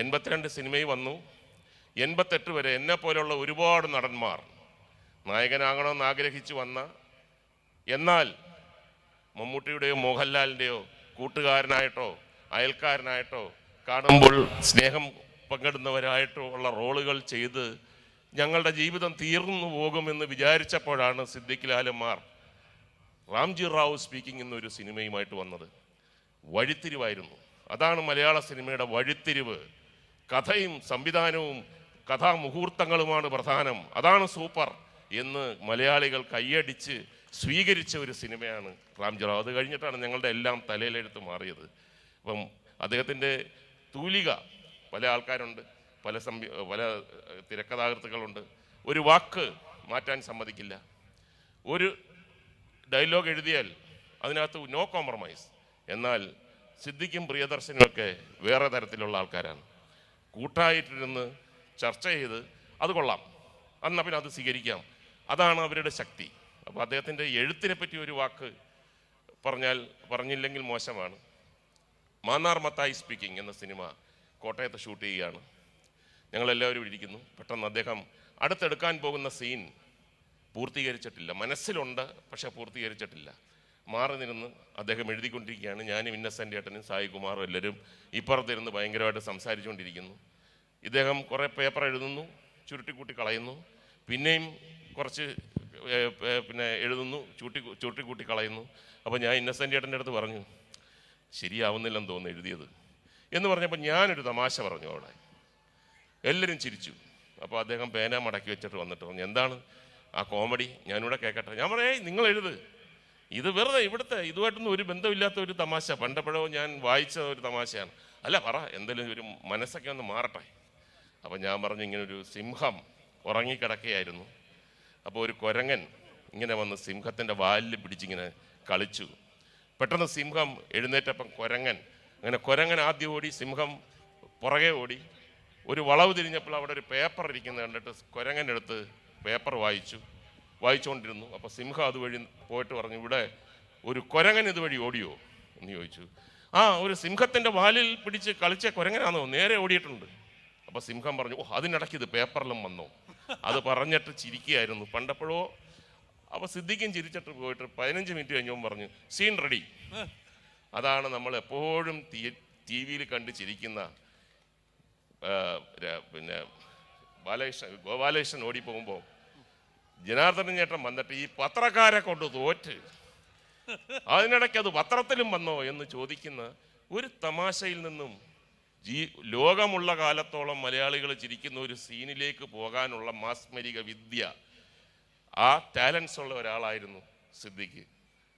എൺപത്തിരണ്ട് സിനിമയിൽ വന്നു. എൺപത്തെട്ട് വരെ എന്നെ പോലെയുള്ള ഒരുപാട് നടന്മാർ നായകനാകണമെന്ന് ആഗ്രഹിച്ചു വന്ന എന്നാൽ മമ്മൂട്ടിയുടെയോ മോഹൻലാലിന്റെയോ കൂട്ടുകാരനായിട്ടോ അയൽക്കാരനായിട്ടോ കാണുമ്പോൾ സ്നേഹം പങ്കിടുന്നവരായിട്ടോ ഉള്ള റോളുകൾ ചെയ്ത് ഞങ്ങളുടെ ജീവിതം തീർന്നു പോകുമെന്ന് വിചാരിച്ചപ്പോഴാണ് സിദ്ദിഖ് ലാലന്മാർ റാംജി റാവു സ്പീക്കിംഗ് എന്നൊരു സിനിമയുമായിട്ട് വന്നത്. വഴിത്തിരിവായിരുന്നു. അതാണ് മലയാള സിനിമയുടെ വഴിത്തിരിവ്. കഥയും സംവിധാനവും കഥാമുഹൂർത്തങ്ങളുമാണ് പ്രധാനം. അതാണ് സൂപ്പർ എന്ന് മലയാളികൾ കൈയടിച്ച് സ്വീകരിച്ച ഒരു സിനിമയാണ് റാംജറാവ് റാവു അത് കഴിഞ്ഞിട്ടാണ് ഞങ്ങളുടെ എല്ലാം തലയിലെടുത്ത് മാറിയത്. അപ്പം അദ്ദേഹത്തിന്റെ തൂലിക പല ആൾക്കാരുണ്ട് പല സംവി പല തിരക്കഥാകൃത്തുക്കളുണ്ട്. ഒരു വാക്ക് മാറ്റാൻ സമ്മതിക്കില്ല. ഒരു ഡയലോഗ് എഴുതിയാൽ അതിനകത്ത് നോ കോംപ്രമൈസ്. എന്നാൽ സിദ്ധിക്കും പ്രിയദർശനും ഒക്കെ വേറെ തരത്തിലുള്ള ആൾക്കാരാണ്. കൂട്ടായിട്ടിരുന്ന് ചർച്ച ചെയ്ത് അത് കൊള്ളാം. എന്നാൽ പിന്നെ അത് സ്വീകരിക്കാം. അതാണ് അവരുടെ ശക്തി. അപ്പോൾ അദ്ദേഹത്തിന്റെ എഴുത്തിനെ പറ്റി ഒരു വാക്ക് പറഞ്ഞാൽ പറഞ്ഞില്ലെങ്കിൽ മോശമാണ്. മാന്നാർ മത്തായി സ്പീക്കിംഗ് എന്ന സിനിമ കോട്ടയത്ത് ഷൂട്ട് ചെയ്യുകയാണ്. ഞങ്ങളെല്ലാവരും ഇരിക്കുന്നു. പെട്ടെന്ന് അദ്ദേഹം അടുത്തെടുക്കാൻ പോകുന്ന സീൻ പൂർത്തീകരിച്ചിട്ടില്ല. മനസ്സിലുണ്ട് പക്ഷെ പൂർത്തീകരിച്ചിട്ടില്ല. മാറി നിന്ന് അദ്ദേഹം എഴുതിക്കൊണ്ടിരിക്കുകയാണ്. ഞാനും ഇന്നസെന്റ് ഏട്ടനും സായി കുമാറും എല്ലാവരും ഇപ്പുറത്തിരുന്ന് ഭയങ്കരമായിട്ട് സംസാരിച്ചുകൊണ്ടിരിക്കുന്നു. ഇദ്ദേഹം കുറേ പേപ്പർ എഴുതുന്നു ചുരുട്ടിക്കൂട്ടി കളയുന്നു. പിന്നെയും കുറച്ച് പിന്നെ എഴുതുന്നു ചൂട്ടി ചുരുട്ടിക്കൂട്ടി കളയുന്നു. അപ്പോൾ ഞാൻ ഇന്നസെന്റ് ഏട്ടന്റെ അടുത്ത് പറഞ്ഞു ശരിയാവുന്നില്ലെന്ന് തോന്നുന്നു എഴുതിയത്. എന്ന് പറഞ്ഞപ്പോൾ ഞാനൊരു തമാശ പറഞ്ഞു അവിടെ. എല്ലാവരും ചിരിച്ചു. അപ്പോൾ അദ്ദേഹം പേന മടക്കി വെച്ചിട്ട് വന്നിട്ട് പറഞ്ഞു എന്താണ്? ആ കോമഡി? ഞാനിവിടെ കേൾക്കട്ടെ ഞാൻ പറയേ നിങ്ങൾ എഴുത് ഇത് വെറുതെ ഇവിടുത്തെ ഇതുമായിട്ടൊന്നും ഒരു ബന്ധമില്ലാത്ത ഒരു തമാശ. പണ്ടപ്പോഴോ ഞാൻ വായിച്ച ഒരു തമാശയാണ്. അല്ല പറ എന്തെങ്കിലും ഒരു മനസ്സൊക്കെ ഒന്ന് മാറട്ടെ. അപ്പോൾ ഞാൻ പറഞ്ഞു ഇങ്ങനെ ഒരു സിംഹം ഉറങ്ങിക്കിടക്കുകയായിരുന്നു. അപ്പോൾ ഒരു കുരങ്ങൻ ഇങ്ങനെ വന്ന് സിംഹത്തിന്റെ വാലിൽ പിടിച്ചിങ്ങനെ കളിച്ചു. പെട്ടെന്ന് സിംഹം എഴുന്നേറ്റപ്പം കുരങ്ങൻ അങ്ങനെ കുരങ്ങൻ ആദ്യം ഓടി സിംഹം പുറകെ ഓടി. ഒരു വളവ് തിരിഞ്ഞപ്പോൾ അവിടെ ഒരു പേപ്പർ ഇരിക്കുന്നത് കണ്ടിട്ട് കുരങ്ങൻ എടുത്ത് പേപ്പർ വായിച്ചു. വായിച്ചുകൊണ്ടിരുന്നു. അപ്പോൾ സിംഹ അതുവഴി പോയിട്ട് പറഞ്ഞു ഇവിടെ ഒരു കുരങ്ങൻ ഇതുവഴി ഓടിയോ? എന്ന് ചോദിച്ചു. ആ ഒരു സിംഹത്തിന്റെ വാലിൽ പിടിച്ച് കളിച്ച കുരങ്ങനാണോ നേരെ ഓടിയിട്ടുണ്ട്. അപ്പോൾ സിംഹം പറഞ്ഞു ഓ അതിനിടയ്ക്ക് ഇത് പേപ്പറിലും വന്നോ? അത് പറഞ്ഞിട്ട് ചിരിക്കുകയായിരുന്നു. പണ്ടപ്പോഴോ അപ്പോൾ സിദ്ദിഖും ചിരിച്ചിട്ട് പോയിട്ട് പതിനഞ്ച് മിനിറ്റ് കഴിഞ്ഞപ്പോൾ പറഞ്ഞു സീൻ റെഡി. അതാണ് നമ്മൾ എപ്പോഴും ടി വിയിൽ കണ്ട് ചിരിക്കുന്ന പിന്നെ ബാലകൃഷ്ണൻ ഗോപാലകൃഷ്ണൻ ഓടിപ്പോകുമ്പോൾ ജനാർദ്ദനൻ ചേട്ടൻ വന്നിട്ട് ഈ പത്രക്കാരെ കൊണ്ട് തോറ്റ്. അതിനിടയ്ക്ക് അത് പത്രത്തിലും വന്നോ എന്ന് ചോദിക്കുന്ന ഒരു തമാശയിൽ നിന്നും ജീ ലോകമുള്ള കാലത്തോളം മലയാളികൾ ചിരിക്കുന്ന ഒരു സീനിലേക്ക് പോകാനുള്ള മാസ്മരിക വിദ്യ ആ ടാലൻസ് ഉള്ള ഒരാളായിരുന്നു സിദ്ദിഖ്.